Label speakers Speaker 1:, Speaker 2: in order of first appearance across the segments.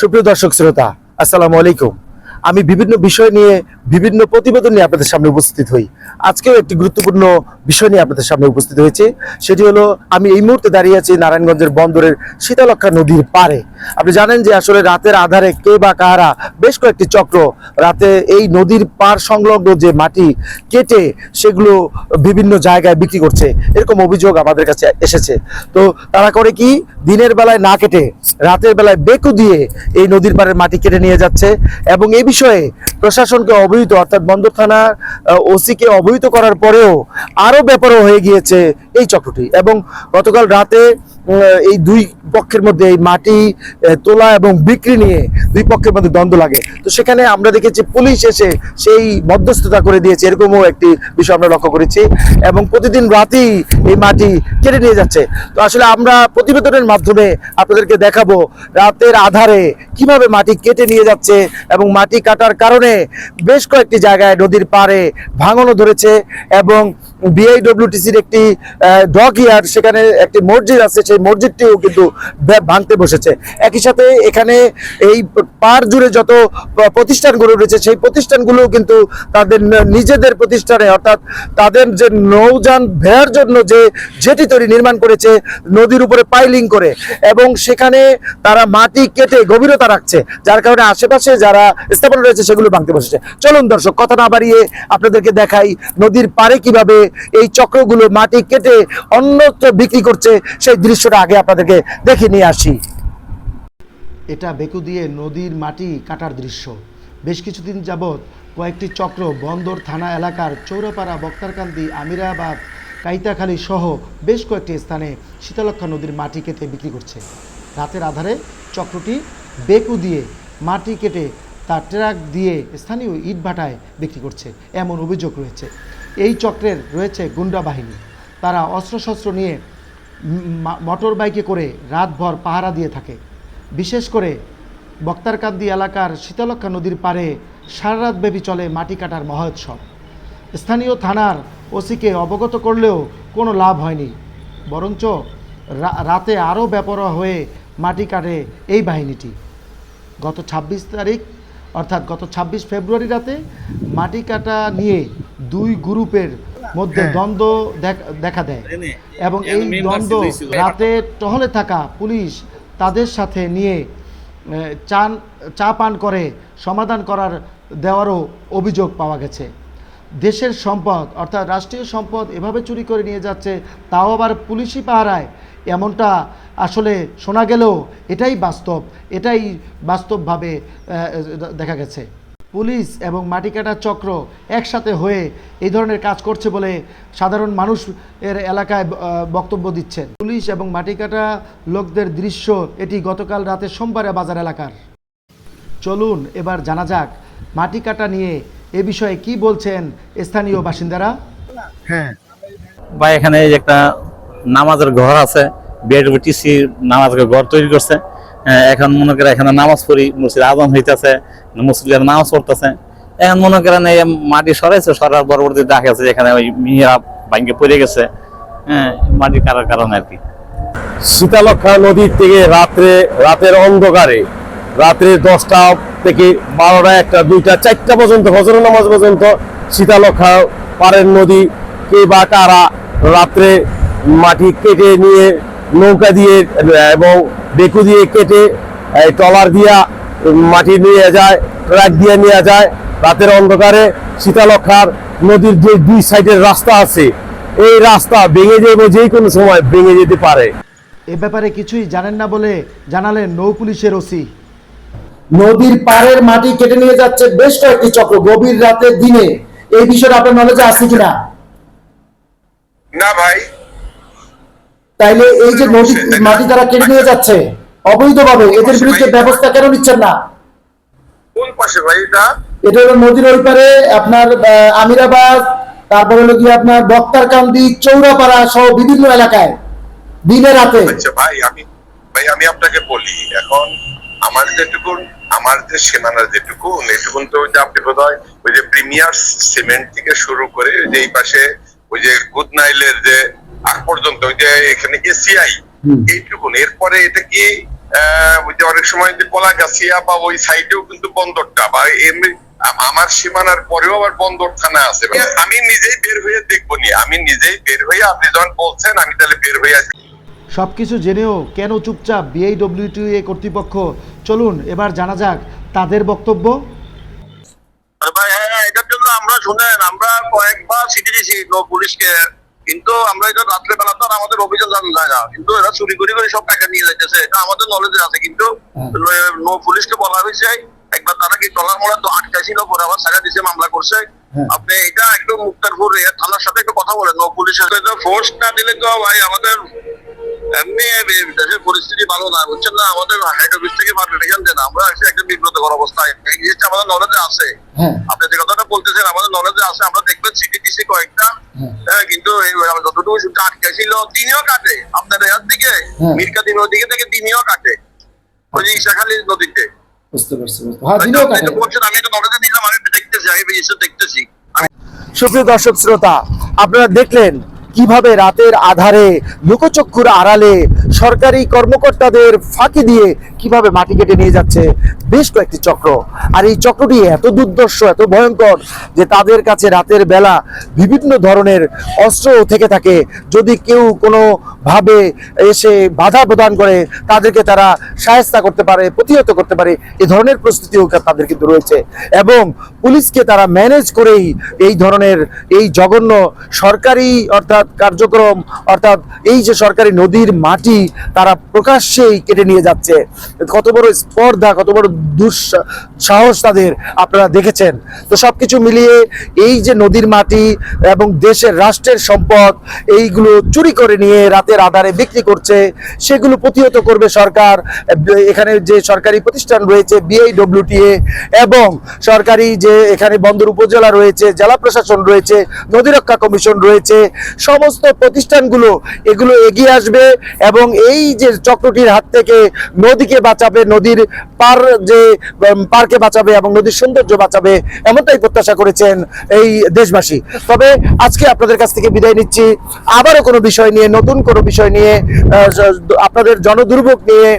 Speaker 1: সুপ্রিয় দর্শক শ্রোতা আসসালামু আলাইকুম। আমি বিভিন্ন বিষয় নিয়ে বিভিন্ন প্রতিবেদন নিয়ে আপনাদের সামনে উপস্থিত হই। আজকেও একটি গুরুত্বপূর্ণ বিষয় নিয়ে আপনাদের সামনে উপস্থিত হয়েছে। সেটি হলো, আমি এই মুহূর্তে দাঁড়িয়ে আছি নারায়ণগঞ্জের বন্দরের শীতলক্ষা নদীর পারে আপনি জানেন যে আসলে রাতের আধারে কে বা কাহারা বেশ কয়েকটি চক্র, রাতে এই নদীর পার সংলগ্ন যে মাটি কেটে সেগুলো বিভিন্ন জায়গায় বিক্রি করছে, এরকম অভিযোগ আমাদের কাছে এসেছে। তো তারা করে কি, দিনের বেলায় না কেটে রাতের বেলায় বেকু দিয়ে এই নদীর পাড়ের মাটি কেটে নিয়ে যাচ্ছে এবং এই বিষয়ে প্রশাসনকে অবহিত অর্থাৎ বন্দর থানার ওসিকে অবহিত করার পরেও আরও ব্যাপারও হয়ে গিয়েছে এই চক্রটি এবং গতকাল রাতে এই দুই পক্ষের মধ্যে এই মাটি তোলা এবং বিক্রি নিয়ে দুই পক্ষের মধ্যে দ্বন্দ্ব লাগে। তো সেখানে আমরা দেখেছি পুলিশ এসে সেই মধ্যস্থতা করে দিয়েছে, এরকমও একটি বিষয় আমরা লক্ষ্য করেছি এবং প্রতিদিন রাতেই এই মাটি কেটে নিয়ে যাচ্ছে। তো আসলে আমরা প্রতিবেদনের মাধ্যমে আপনাদেরকে দেখাবো রাতের আধারে কীভাবে মাটি কেটে নিয়ে যাচ্ছে এবং মাটি কাটার কারণে বেশ কয়েকটি জায়গায় নদীর পাড়ে ভাঙনও ধরেছে এবং বিআইডব্লিউটিসির একটি ডক ইয়ার্ড সেখানে একটি মসজিদ আছে, সেই মসজিদটিও কিন্তু ভাঙতে বসেছে। একই সাথে এখানে এই পার জুড়ে যত প্রতিষ্ঠানগুলো রয়েছে, সেই প্রতিষ্ঠানগুলো কিন্তু তাদের নিজেদের প্রতিষ্ঠানে, অর্থাৎ তাদের যে নৌযান ভেয়ার জন্য যে জেটি তৈরি নির্মাণ করেছে, নদীর উপরে পাইলিং করে, এবং সেখানে তারা মাটি কেটে গভীরতা রাখছে, যার কারণে আশেপাশে যারা স্থাপনা রয়েছে, সেগুলো ভাঙতে বসেছে। চলুন দর্শক, কথা না বাড়িয়ে আপনাদেরকে দেখাই নদীর পারে কীভাবে এই চক্রগুলো মাটি কেটে অন্যত্র বিক্রি করছে, সেই দৃশ্যটা আগে আপনাদেরকে দেখে নিয়ে আসি। এটা বেকু দিয়ে নদীর মাটি কাটার দৃশ্য। বেশ কিছুদিন যাবৎ কয়েকটি চক্র বন্দর থানা এলাকার চৌরাপাড়া, বক্তারকান্দি, আমিরাবাদ, কাইতাখালী সহ বেশ কয়েকটি স্থানে শীতলক্ষা নদীর মাটি কেটে বিক্রি করছে। রাতের আধারে চক্রটি বেকু দিয়ে মাটি কেটে তার ট্রাক দিয়ে স্থানীয় ইট ভাটায় বিক্রি করছে। এমন অভিযোগ রয়েছে। এই চক্রের রয়েছে গুন্ডা বাহিনী। তারা অস্ত্রশস্ত্র নিয়ে মোটর বাইকে করে রাতভর পাহারা দিয়ে থাকে। বিশেষ করে বক্তারকান্দি এলাকার শীতলক্ষা নদীর পাড়ে সারা রাতব্যাপী চলে মাটি কাটার মহোৎসব। স্থানীয় থানার ওসিকে অবগত করলেও কোনো লাভ হয়নি। বরঞ্চ রাতে আরও বেপরোয়া হয়ে মাটি কাটে এই বাহিনীটি। গত ২৬ তারিখ অর্থাৎ গত ২৬ ফেব্রুয়ারি রাতে মাটি কাটা নিয়ে দুই গ্রুপের মধ্যে দ্বন্দ্ব দেখ- দেখা দেয়। এবং এই দ্বন্দ্ব রাতে টহলে থাকা পুলিশ তাদের সাথে নিয়ে চান চা পান করে সমাধান করার দেওয়ারও অভিযোগ পাওয়া গেছে। দেশের সম্পদ অর্থাৎ রাষ্ট্রীয় সম্পদ এভাবে চুরি করে নিয়ে যাচ্ছে তাও আবার পুলিশি পাহারায়। এমনটা আসলে শোনা গেলেও এটাই বাস্তব, এটাই বাস্তবভাবে দেখা গেছে। পুলিশ এবং মাটি কাটার চক্র একসাথে হয়ে এই ধরনের কাজ করছে বলে সাধারণ মানুষ এর এলাকায় বক্তব্য দিচ্ছেন। পুলিশ এবং মাটি কাটা লোকদের দৃশ্য এটি গতকাল রাতে সোমবারে বাজার এলাকার। চলুন এবার জানা যাক মাটি কাটা নিয়ে এ বিষয়ে কি বলছেন স্থানীয় বাসিন্দারা।
Speaker 2: হ্যাঁ।
Speaker 3: বা এখানে একটা নামাজের ঘর আছে বিআরটিসি নামাজের ঘর তৈরি করছে। এখন মনে করে এখানে নামাজ পড়ি, মসজিদ আজম হইতেছে মুসলিম নামাজ পড়তেছে। এখন মনে করেন এই মাটি সরাইছে, সরার পরবর্তী দেখা গেছে এখানে ওই মিহিরা ভাঙ্গে পড়ে গেছে। হ্যাঁ মাটি কাটার কারণে আর কি।
Speaker 1: শীতলক্ষা নদীর থেকে রাত্রে, রাতের অন্ধকারে, রাত্রে দশটা থেকে বারোটা, একটা, দুইটা, চারটা পর্যন্ত হজর নামাজ পর্যন্ত শীতলক্ষা পাড়ের নদী কে বা কারা রাত্রে মাটি কেটে নিয়ে নৌকা দিয়ে এবং বেকু দিয়ে কেটে এই টলার দিয়া মাটি নিয়ে যায় ট্রাক দিয়ে নিয়ে যায়। রাতের অন্ধকারে শীতলক্ষার নদীর যে দুই সাইডের রাস্তা আছে এই রাস্তা ভেঙে যাবে যে কোনো সময় ভেঙে যেতে পারে।
Speaker 2: এ ব্যাপারে কিছুই জানেন না বলে জানালেন নৌ পুলিশের ওসি।
Speaker 1: নদীর পাড়ের মাটি কেটে নিয়ে যাচ্ছে বেশ কয়েকটি চক্র গভীর রাতে দিনে। এই বিষয়ে আপনার নলেজে আছে কিনা?
Speaker 4: না ভাই
Speaker 1: তাইলে এই যে নদী মাটি তারা কেটে নিয়ে যাচ্ছে অবৈধভাবে এদের বিরুদ্ধে ব্যবস্থা কেন নিচ্ছেন না?
Speaker 4: কোন পাশে ভাই এটা?
Speaker 1: এটা হলো নদীর ওই পারে আপনার আমিরাবাদ তারপর হলো কি আপনার বক্তারকান্দি চৌরাপাড়া সহ বিভিন্ন এলাকায় দিনে রাতে।
Speaker 4: আচ্ছা ভাই আমি ভাই আমি আপনাকে বলি এখন আমার যেটুকুন আমার যে সীমানার যেটুকুন এটুকুন তো ওই যে আপনি বোধ হয় ওই যে প্রিমিয়ার সিমেন্ট থেকে শুরু করে ওই যে এই পাশে ওই যে গুড নাইলের যে আগ পর্যন্ত ওই যে এখানে এসিআই এইটুকুন। এরপরে এটা কি ওই যে অনেক সময় যে কলাগাছিয়া বা ওই সাইডেও কিন্তু বন্দরটা বা এমনি আমার সীমানার পরেও আবার বন্দর থানা আছে আমি নিজেই বের হয়ে দেখব নি। আমি নিজেই বের হয়ে আপনি যখন বলছেন আমি তাহলে বের হয়ে আসি।
Speaker 2: সব কিছু জেনেও কেন চুপচাপ বিআইডব্লিউটিএ কর্তৃপক্ষ? চলুন এবার জানা যাক তাদের বক্তব্য।
Speaker 5: আরে ভাই হ্যাঁ হ্যাঁ, এটার জন্য আমরা শুনেন আমরা কয়েকবার চিঠি দিয়েছি পুলিশকে কিন্তু আমরা এটা রাত্রে বেলা তো আর আমাদের অভিযান জানা যায় না। কিন্তু এরা চুরি করে করে সব টাকা নিয়ে যাইতেছে। এটা আমাদের নলেজে আছে কিন্তু নো পুলিশকে বলা হয়েছে একবার তারা কি টলার মোড়া তো আটকাইছিল পরে আবার সারা দিছে মামলা করছে। আপনি এটা একটু মুক্তারপুর থানার সাথে একটু কথা বলেন নো পুলিশের ফোর্স না দিলে তো ভাই আমাদের এমনি দেশের পরিস্থিতি ভালো না বুঝছেন না? আমাদের হেড অফিস থেকে পারমিশন দেন আমরা এসে একটা বিব্রতকর অবস্থায়। এই জিনিসটা আমাদের নলেজে আছে। আপনি যে কথাটা বলতেছেন আমাদের নলেজে আছে। আমরা দেখবেন সিটি কয়েকটা হ্যাঁ। কিন্তু যতটুকু শুনতে আটকে ছিল তিনিও কাটে। আপনার এর দিকে মিরকাতি ওদিকে থেকে তিনিও কাটে। ওই যে ঈশাখালী নদীতে।
Speaker 6: বুঝতে পারছি হ্যাঁ তিনিও কাটে।
Speaker 5: বলছেন আমি এটা নলেজে নিলাম আমি দেখতেছি আমি দেখতেছি।
Speaker 1: সুপ্রিয় দর্শক শ্রোতা আপনারা দেখলেন কীভাবে রাতের আধারে লোকচক্ষুর আড়ালে সরকারি কর্মকর্তাদের ফাঁকি দিয়ে কীভাবে মাটি কেটে নিয়ে যাচ্ছে বেশ কয়েকটি চক্র। আর এই চক্রটি এত দুর্দর্শ, এত ভয়ঙ্কর যে তাদের কাছে রাতের বেলা বিভিন্ন ধরনের অস্ত্র থেকে থাকে। যদি কেউ কোনো ভাবে এসে বাধা প্রদান করে, তাদেরকে তারা সায়স্তা করতে পারে, প্রতিহত করতে পারে, এ ধরনের প্রস্তুতিও তাদের কিন্তু রয়েছে। এবং পুলিশকে তারা ম্যানেজ করেই এই ধরনের এই জঘন্য সরকারি অর্থাৎ কার্যক্রম, অর্থাৎ এই যে সরকারি নদীর মাটি, তারা প্রকাশ্যেই কেটে নিয়ে যাচ্ছে। কত বড় স্পর্ধা, কত বড় দুঃসাহস তাদের আপনারা দেখেছেন। তো সবকিছু মিলিয়ে এই যে নদীর মাটি এবং দেশের রাষ্ট্রের সম্পদ, এইগুলো চুরি করে নিয়ে রাতের আধারে বিক্রি করছে, সেগুলো প্রতিহত করবে সরকার। এখানে যে সরকারি প্রতিষ্ঠান রয়েছে বিআইডব্লিউটিএ এবং সরকারি যে এখানে বন্দর উপজেলা রয়েছে, জেলা প্রশাসন রয়েছে নদী রক্ষা কমিশন রয়েছে সমস্ত প্রতিষ্ঠানগুলো এগুলো এগিয়ে আসবে এবং এই যে চক্রটির হাত থেকে নদীকে বাঁচাবে, নদীর পার যে পার্কে বাঁচাবে এবং নদীর সৌন্দর্য বাঁচাবে এমনটাই প্রত্যাশা করেছেন এই দেশবাসী। তবে আজকে আপনাদের কাছ থেকে বিদায় নিচ্ছি। আবারও কোনো বিষয় নিয়ে, নতুন কোনো বিষয় নিয়ে আপনাদের জনদুর্ভোগ নিয়ে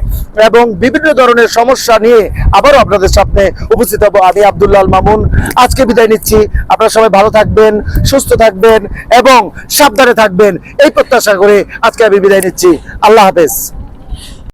Speaker 1: এবং বিভিন্ন ধরনের সমস্যা নিয়ে আবারও আপনাদের সামনে উপস্থিত হব আমি আব্দুল্লাল মামুন। আজকে বিদায় নিচ্ছি। আপনারা সবাই ভালো থাকবেন, সুস্থ থাকবেন এবং সাবধানে থাকবেন এই প্রত্যাশা করে আজকে আমি বিদায় নিচ্ছি। আল্লাহ হাফেজ।